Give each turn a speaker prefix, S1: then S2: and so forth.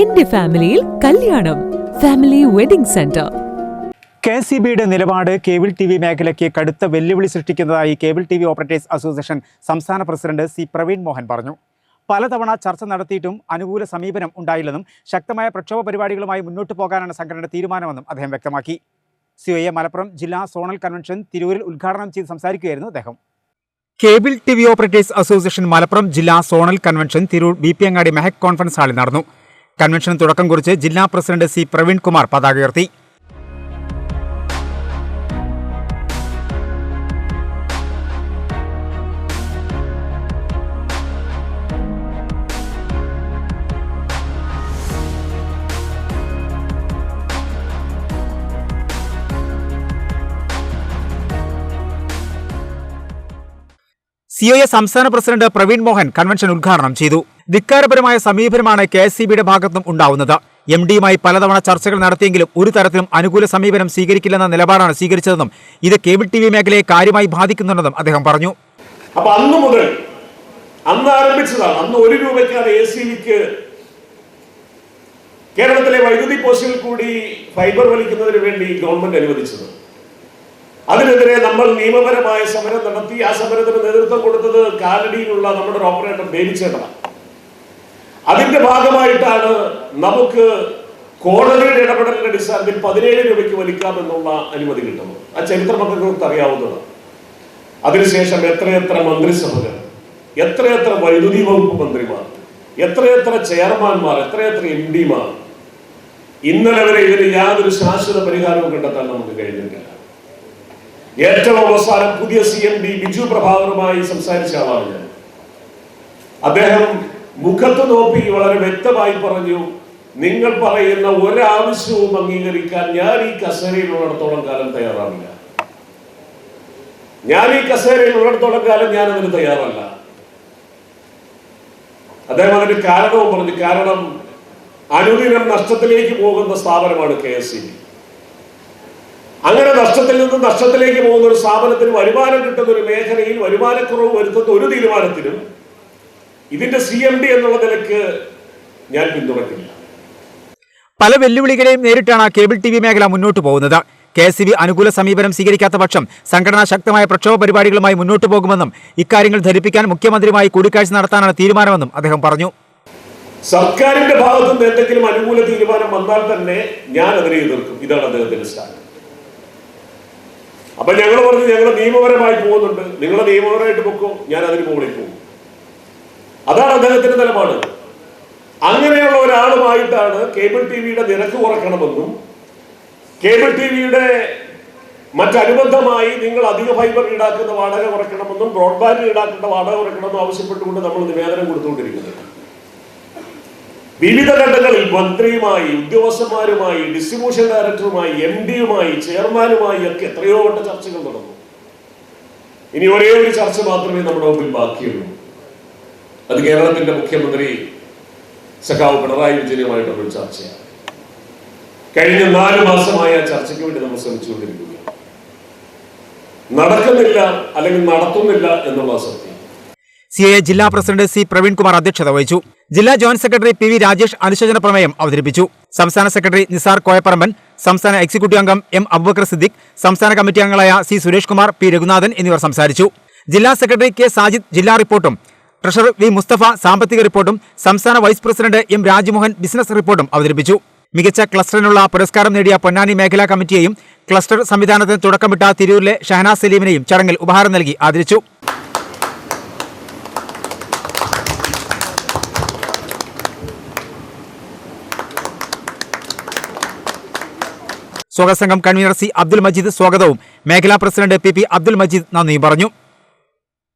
S1: എന്റെ ഫാമിലിയിൽ കല്യാണം. Family wedding centre
S2: K C ബിയുടെ നിലപാട് കേബിൾ ടി വി മേഖലയ്ക്ക് കടുത്ത വെല്ലുവിളി സൃഷ്ടിക്കുന്നതായി cable T V operators association സംസ്ഥാന പ്രസിഡന്റ് സി പ്രവീൺ മോഹൻ പറഞ്ഞു. പലതവണ ചർച്ച നടത്തിയിട്ടും അനുകൂല സമീപനം ഉണ്ടായില്ലെന്നും ശക്തമായ പ്രക്ഷോഭ പരിപാടികളുമായി മുന്നോട്ട് പോകാനാണ് സംഘടനയുടെ തീരുമാനമെന്നും അദ്ദേഹം വ്യക്തമാക്കി. സി ഒ എ മലപ്പുറം ജില്ലാ സോണൽ കൺവെൻഷൻ തിരൂരിൽ ഉദ്ഘാടനം ചെയ്ത് സംസാരിക്കുകയായിരുന്നു അദ്ദേഹം. Cable T V operators association Malappuram ജില്ലാ zonal convention Tirur B P Angadi Mehak conference ഹാളിൽ നടന്നു. കൺവെൻഷന് തുടക്കം കുറിച്ച് ജില്ലാ പ്രസിഡന്റ് സി പ്രവീൺ കുമാർ പതാക ഉയർത്തി. സി സംസ്ഥാന പ്രസിഡന്റ് പ്രവീൺ മോഹൻ കൺവെൻഷൻ ഉദ്ഘാടനം ചെയ്തു. ധിക്കാരപരമായ സമീപനമാണ് കെ എസ് സി ബിയുടെ ഭാഗത്തും ഉണ്ടാവുന്നത്. എം ഡിയുമായി പലതവണ ചർച്ചകൾ നടത്തിയെങ്കിലും ഒരു തരത്തിലും അനുകൂല സമീപനം സ്വീകരിക്കില്ലെന്ന നിലപാടാണ് സ്വീകരിച്ചതെന്നും ഇത് കേബിൾ ടി വി മേഖലയെ കാര്യമായി ബാധിക്കുന്നുണ്ടെന്നും അദ്ദേഹം പറഞ്ഞു.
S3: അപ്പൊ അന്ന് മുതൽ അന്ന് ആരംഭിച്ചതാണ്. അന്ന് ഒരു രൂപയ്ക്കാണ് എ സി ബിക്ക് കേരളത്തിലെ വൈദ്യുതി പോസ്റ്റിൽ കൂടി ഫൈബർ വലിക്കുന്നതിന് വേണ്ടി ഗവൺമെന്റ് അനുവദിച്ചത്. അതിനെതിരെ നമ്മൾ നിയമപരമായ സമരം നടത്തി ആ സമരത്തിന് നേതൃത്വം കൊടുത്തത് കാലടിയിലുള്ള നമ്മുടെ ഒരു ഓപ്പറേറ്റർ ബേബിച്ചേട്ടനാണ്. അതിന്റെ ഭാഗമായിട്ടാണ് നമുക്ക് കോടതിയുടെ ഇടപെടലിന്റെ അടിസ്ഥാനത്തിൽ പതിനേഴ് രൂപയ്ക്ക് വലിക്കാമെന്നുള്ള അനുമതി കിട്ടുന്നത്. ആ ചരിത്ര നിങ്ങൾക്ക് അറിയാവുന്നതാണ്. അതിനുശേഷം എത്രയെത്ര മന്ത്രിസഭകൾ എത്രയെത്ര വൈദ്യുതി വകുപ്പ് മന്ത്രിമാർ എത്രയെത്ര ചെയർമാൻമാർ എത്രയെത്ര എം ഡിമാർ ഇന്നലെ വരെ ഇതിന് യാതൊരു ശാശ്വത പരിഹാരവും കണ്ടെത്താൻ നമുക്ക് കഴിഞ്ഞിട്ടില്ല. ഏറ്റവും അവസാനം പുതിയ സി എം ഡി ബിജു പ്രഭാകറുമായി സംസാരിച്ച ആളാണ് ഞാൻ. അദ്ദേഹം മുഖത്ത് നോക്കി വളരെ വ്യക്തമായി പറഞ്ഞു നിങ്ങൾ പറയുന്ന ഒരാവശ്യവും അംഗീകരിക്കാൻ ഞാൻ ഈ കസേരയിലുള്ളിടത്തോളം കാലം തയ്യാറാവില്ല. ഞാൻ ഈ കസേരയിൽ ഉള്ളിടത്തോളം കാലം ഞാൻ അതിന് തയ്യാറല്ല. അദ്ദേഹം അതിന് കാരണവും പറഞ്ഞു. കാരണം അനുദിനം നഷ്ടത്തിലേക്ക് പോകുന്ന സ്ഥാപനമാണ് കെ എസ് സി ബി. അങ്ങനെ നഷ്ടത്തിൽ നിന്ന് നഷ്ടത്തിലേക്ക് പോകുന്ന ഒരു സ്ഥാപനത്തിന് വരുമാനം കിട്ടുന്ന ഒരു മേഖലയിൽ വരുമാനക്കുറവ് വരുത്തുന്ന ഒരു തീരുമാനത്തിനും ഇതിന്റെ സി എം ഡി എന്നുള്ള നിലയ്ക്ക് ഞാൻ പിന്തുണയ്ക്കില്ല
S2: പല വെല്ലുവിളികളെയും നേരിട്ടാണ് കേബിൾ ടി വി മേഖല മുന്നോട്ട് പോകുന്നത്. കെ എസ് ബി അനുകൂല സമീപനം സ്വീകരിക്കാത്ത പക്ഷം സംഘടന ശക്തമായ പ്രക്ഷോഭ പരിപാടികളുമായി മുന്നോട്ട് പോകുമെന്നും ഇക്കാര്യങ്ങൾ ധരിപ്പിക്കാൻ മുഖ്യമന്ത്രിയുമായി കൂടിക്കാഴ്ച നടത്താനാണ് തീരുമാനമെന്നും അദ്ദേഹം പറഞ്ഞു.
S3: സർക്കാരിന്റെ ഭാഗത്തു നിന്ന് എന്തെങ്കിലും അനുകൂല തീരുമാനം വന്നാൽ തന്നെ ഞാൻ അതിനെ എതിർക്കും. ഇതാണ് അദ്ദേഹത്തിന്റെ സ്റ്റാൻഡ്. അപ്പൊ ഞങ്ങൾ പറഞ്ഞു ഞങ്ങൾ നിയമപരമായി പോകുന്നുണ്ട്. നിങ്ങൾ നിയമപരമായിട്ട് പൊക്കോ ഞാൻ അതിന് മുകളിൽ പോകും. അതാണ് അദ്ദേഹത്തിന്റെ നിലപാട്. അങ്ങനെയുള്ള ഒരാളുമായിട്ടാണ് കേബിൾ ടി വിയുടെ നിരക്ക് കുറയ്ക്കണമെന്നും കേബിൾ ടി വിയുടെ മറ്റനുബന്ധമായി നിങ്ങൾ അധിക ഫൈബർ ഈടാക്കുന്ന വാടക കുറയ്ക്കണമെന്നും ബ്രോഡ്ബാൻഡ് ഈടാക്കുന്ന വാടക കുറയ്ക്കണമെന്നും ആവശ്യപ്പെട്ടുകൊണ്ട് നമ്മൾ നിവേദനം കൊടുത്തുകൊണ്ടിരിക്കുന്നത്. വിവിധ ഘട്ടങ്ങളിൽ മന്ത്രിയുമായി ഉദ്യോഗസ്ഥന്മാരുമായി ഡിസ്ട്രിബ്യൂഷൻ ഡയറക്ടറുമായി എം ഡിയുമായി ചെയർമാനുമായി ഒക്കെ എത്രയോ വട്ട ചർച്ചകൾ നടന്നു. ഇനി ഒരേ ഒരു ചർച്ച മാത്രമേ നമ്മുടെ മുമ്പിൽ ബാക്കിയുള്ളൂ. അത് കേരളത്തിന്റെ മുഖ്യമന്ത്രി സഖാവ് പിണറായി വിജയനുമായിട്ടുള്ള ഒരു ചർച്ചയാണ്. കഴിഞ്ഞ നാല് മാസമായ ചർച്ചയ്ക്ക് വേണ്ടി നമ്മൾ ശ്രമിച്ചുകൊണ്ടിരിക്കുകയാണ്. നടക്കുന്നില്ല അല്ലെങ്കിൽ നടത്തുന്നില്ല എന്നുള്ള സത്യം
S2: സി എ ജില്ലാ പ്രസിഡന്റ് സി പ്രവീൺകുമാർ അധ്യക്ഷത വഹിച്ചു. ജില്ലാ joint secretary P V Rajesh അനുശോചന പ്രമേയം അവതരിപ്പിച്ചു. സംസ്ഥാന സെക്രട്ടറി നിസാർ കോയപ്പറമ്പൻ സംസ്ഥാന എക്സിക്യൂട്ടീവ് അംഗം എം അബുബക്കർ സിദ്ദിഖ് സംസ്ഥാന കമ്മിറ്റി അംഗങ്ങളായ സി സുരേഷ് കുമാർ പി രഘുനാഥൻ എന്നിവർ സംസാരിച്ചു. ജില്ലാ സെക്രട്ടറി കെ സാജിദ് ജില്ലാ റിപ്പോർട്ടും ട്രഷറർ വി മുസ്തഫ സാമ്പത്തിക റിപ്പോർട്ടും സംസ്ഥാന vice president M Rajmohan business റിപ്പോർട്ടും അവതരിപ്പിച്ചു. മികച്ച ക്ലസ്റ്ററിനുള്ള പുരസ്കാരം നേടിയ പൊന്നാനി മേഖലാ കമ്മിറ്റിയെയും ക്ലസ്റ്റർ സംവിധാനത്തിന് തുടക്കമിട്ട തിരൂരിലെ ഷഹനാസ് സലീമിനെയും ചടങ്ങിൽ ഉപഹാരം നൽകി ആദരിച്ചു. സ്വാഗത സംഘം കൺവീനർ സി അബ്ദുൽ മജീദ് സ്വാഗതവും മേഖലാ president P P Abdul Majeed നന്ദിയും പറഞ്ഞു.